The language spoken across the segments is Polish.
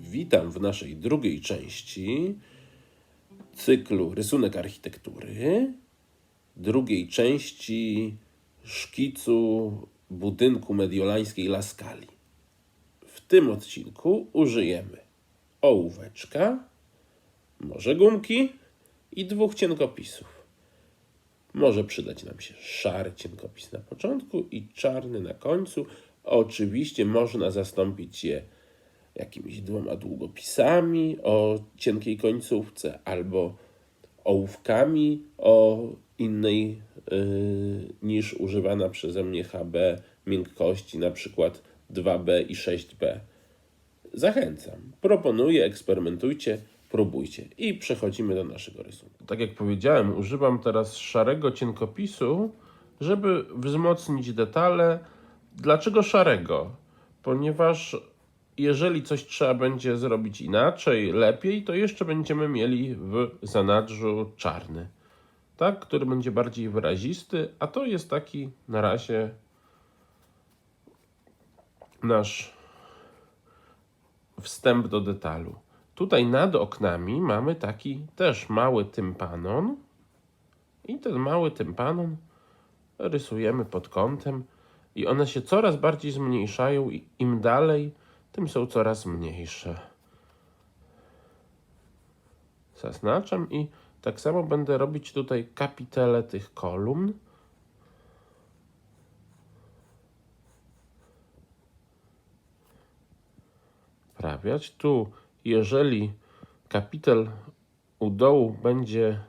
Witam w naszej drugiej części cyklu Rysunek Architektury, drugiej części szkicu budynku mediolańskiej Laskali. W tym odcinku użyjemy ołóweczka, może gumki i dwóch cienkopisów. Może przydać nam się szary cienkopis na początku i czarny na końcu. Oczywiście można zastąpić je jakimiś dwoma długopisami o cienkiej końcówce albo ołówkami o innej yy, niż używana przeze mnie HB miękkości, na przykład 2B i 6B. Zachęcam, proponuję, eksperymentujcie, próbujcie i przechodzimy do naszego rysunku. Tak jak powiedziałem, używam teraz szarego cienkopisu, żeby wzmocnić detale. Dlaczego szarego? Ponieważ jeżeli coś trzeba będzie zrobić inaczej, lepiej, to jeszcze będziemy mieli w zanadrzu czarny, tak, który będzie bardziej wyrazisty, a to jest taki na razie nasz wstęp do detalu. Tutaj nad oknami mamy taki też mały tympanon i ten mały tympanon rysujemy pod kątem i one się coraz bardziej zmniejszają im dalej, tym są coraz mniejsze. Zaznaczam i tak samo będę robić tutaj kapitele tych kolumn. Prawiać. Tu, jeżeli kapitel u dołu będzie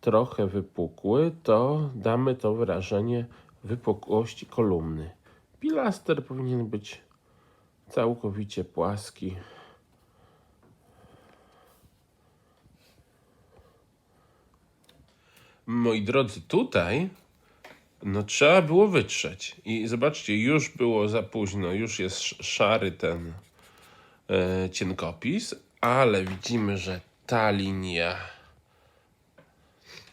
trochę wypukły, to damy to wyrażenie wypukłości kolumny. Pilaster powinien być całkowicie płaski. Moi drodzy, tutaj no trzeba było wytrzeć. I zobaczcie, już było za późno, już jest szary ten e, cienkopis, ale widzimy, że ta linia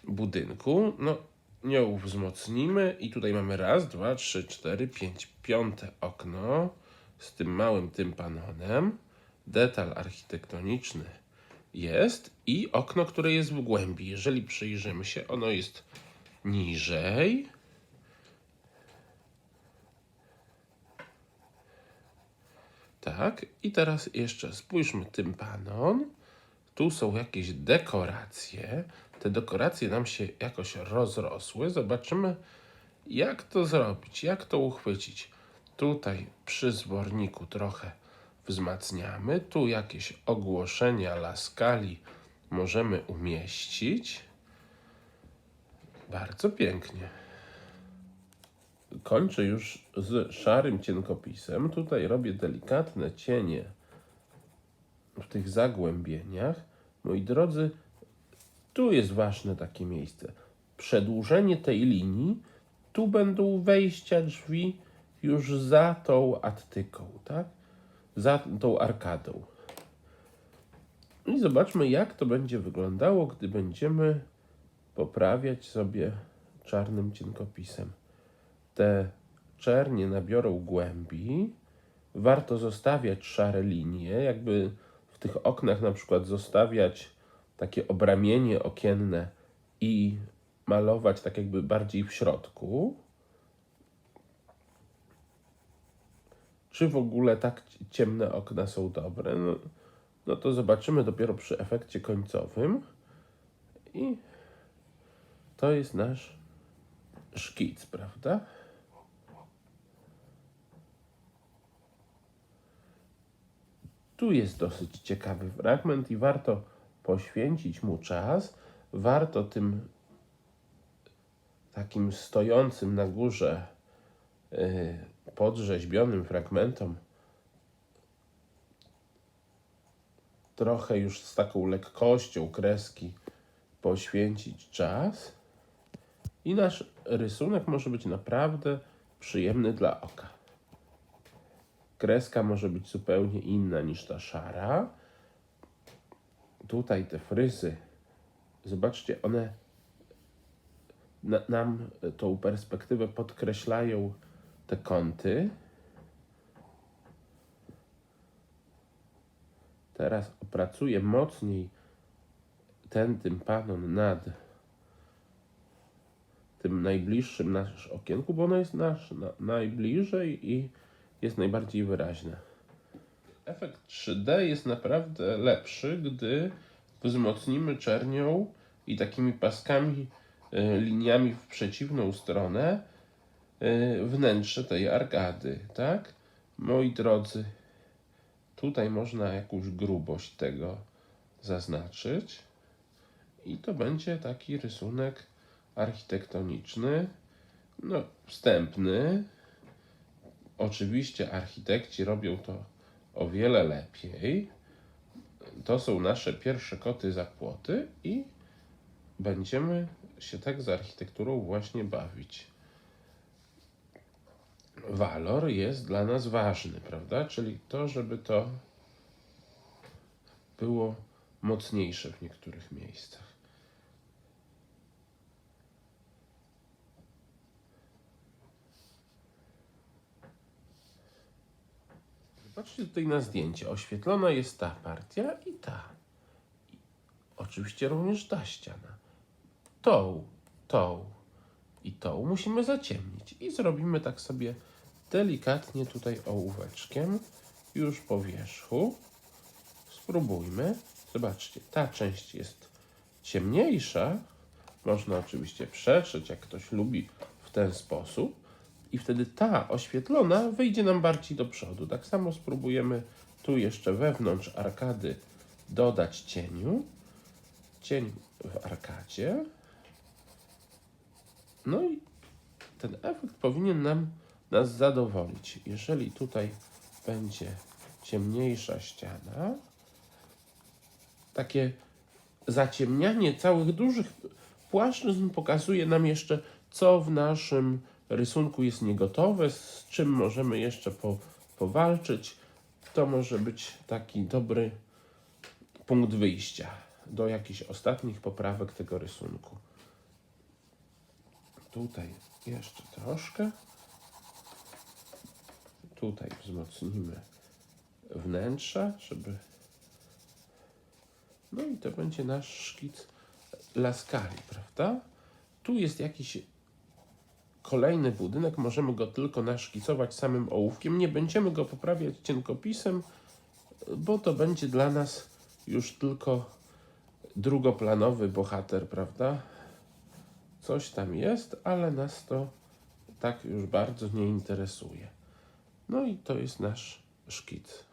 budynku, no nią wzmocnimy i tutaj mamy raz, dwa, trzy, cztery, pięć, piąte okno z tym małym tympanonem. Detal architektoniczny jest i okno, które jest w głębi. Jeżeli przyjrzymy się, ono jest niżej. Tak, i teraz jeszcze spójrzmy tympanon. Tu są jakieś dekoracje. Te dekoracje nam się jakoś rozrosły. Zobaczymy, jak to zrobić, jak to uchwycić. Tutaj przy zborniku trochę wzmacniamy. Tu jakieś ogłoszenia laskali możemy umieścić. Bardzo pięknie. Kończę już z szarym cienkopisem. Tutaj robię delikatne cienie w tych zagłębieniach. Moi drodzy, tu jest ważne takie miejsce. Przedłużenie tej linii. Tu będą wejścia drzwi już za tą attyką, tak? Za tą arkadą. I zobaczmy, jak to będzie wyglądało, gdy będziemy poprawiać sobie czarnym cienkopisem. Te czernie nabiorą głębi. Warto zostawiać szare linie, jakby w tych oknach na przykład zostawiać takie obramienie okienne i malować tak jakby bardziej w środku. Czy w ogóle tak ciemne okna są dobre? No, no to zobaczymy dopiero przy efekcie końcowym. I to jest nasz szkic, prawda? Tu jest dosyć ciekawy fragment i warto poświęcić mu czas. Warto tym takim stojącym na górze yy, podrzeźbionym fragmentom trochę już z taką lekkością kreski poświęcić czas i nasz rysunek może być naprawdę przyjemny dla oka. Kreska może być zupełnie inna niż ta szara. Tutaj te fryzy, zobaczcie, one na, nam tą perspektywę podkreślają te kąty. Teraz opracuję mocniej ten tympanon nad tym najbliższym nasz okienku, bo ono jest nasz na, najbliżej i jest najbardziej wyraźne. Efekt 3D jest naprawdę lepszy, gdy wzmocnimy czernią i takimi paskami, y, liniami w przeciwną stronę wnętrze tej arkady, tak? Moi drodzy, tutaj można jakąś grubość tego zaznaczyć i to będzie taki rysunek architektoniczny, no wstępny. Oczywiście architekci robią to o wiele lepiej. To są nasze pierwsze koty za płoty i będziemy się tak z architekturą właśnie bawić. Walor jest dla nas ważny, prawda? Czyli to, żeby to było mocniejsze w niektórych miejscach. Zobaczcie tutaj na zdjęcie. Oświetlona jest ta partia i ta. I oczywiście również ta ściana. Tą, tą i tą musimy zaciemnić. I zrobimy tak sobie delikatnie tutaj ołóweczkiem już po wierzchu. Spróbujmy. Zobaczcie, ta część jest ciemniejsza. Można oczywiście przetrzeć, jak ktoś lubi w ten sposób. I wtedy ta oświetlona wyjdzie nam bardziej do przodu. Tak samo spróbujemy tu jeszcze wewnątrz arkady dodać cieniu. Cień w arkadzie. No i ten efekt powinien nam nas zadowolić. Jeżeli tutaj będzie ciemniejsza ściana, takie zaciemnianie całych dużych płaszczyzn pokazuje nam jeszcze, co w naszym rysunku jest niegotowe, z czym możemy jeszcze po, powalczyć. To może być taki dobry punkt wyjścia do jakichś ostatnich poprawek tego rysunku. Tutaj jeszcze troszkę. Tutaj wzmocnimy wnętrze, żeby. No i to będzie nasz szkic laskali, prawda? Tu jest jakiś kolejny budynek, możemy go tylko naszkicować samym ołówkiem. Nie będziemy go poprawiać cienkopisem, bo to będzie dla nas już tylko drugoplanowy bohater, prawda? Coś tam jest, ale nas to tak już bardzo nie interesuje. No i to jest nasz szkic.